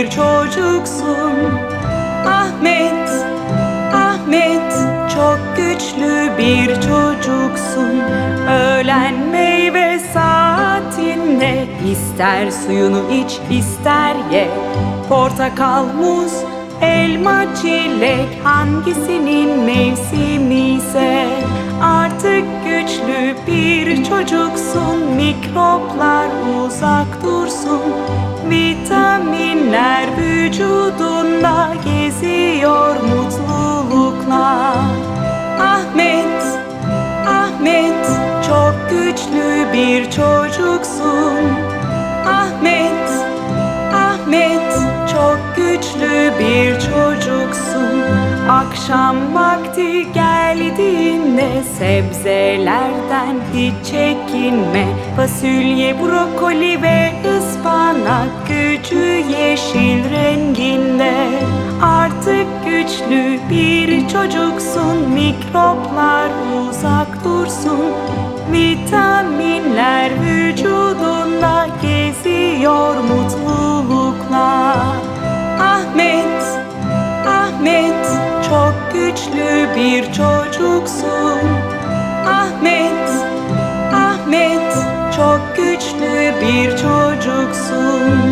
Bir çocuksun. Ahmet, Ahmet çok güçlü bir çocuksun. Öğlen meyve saatinde ister suyunu iç ister ye. Portakal, muz, elma, çilek hangisinin mevsimi ise artık güçlü bir çocuksun. Mikroplar uzak dursun. Vücudunda geziyor mutlulukla. Ahmet, Ahmet çok güçlü bir çocuksun. Ahmet, Ahmet çok güçlü bir çocuksun. Akşam vakti geldiğinde sebzelerden hiç çekinme. Fasulye, brokoli ve ıspanak gücü yeşil renginde. Artık güçlü bir çocuksun. Mikroplar uzak dursun. Vitaminler vücudunda geziyor mutlulukla. Ahmet, Ahmet çok güçlü bir çocuksun. Ahmet, Ahmet çok güçlü bir çocuksun.